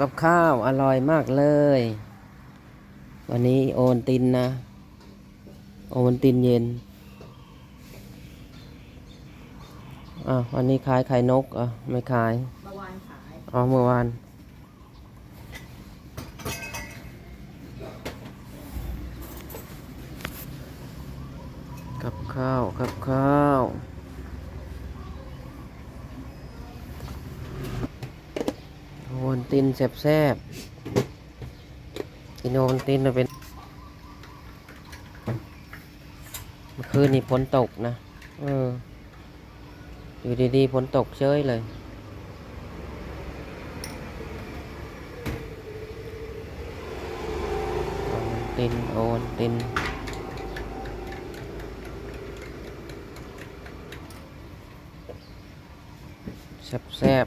กับข้าวอร่อยมากเลย วันนี้โอนตินนะ โอนตินเย็นอะวันนี้ขายไข่นกอะไม่ขายเมื่อวานขายอ๋อเมื่อวานกับข้าวกับข้าวโอ นตินแซ่บๆกินโอนตินเราเป็นเมื่อคืนนี้ฝนตกนะ เออ อยู่ดีๆฝนตกเฉยเลยโอนตินโอนตินแซบแซบ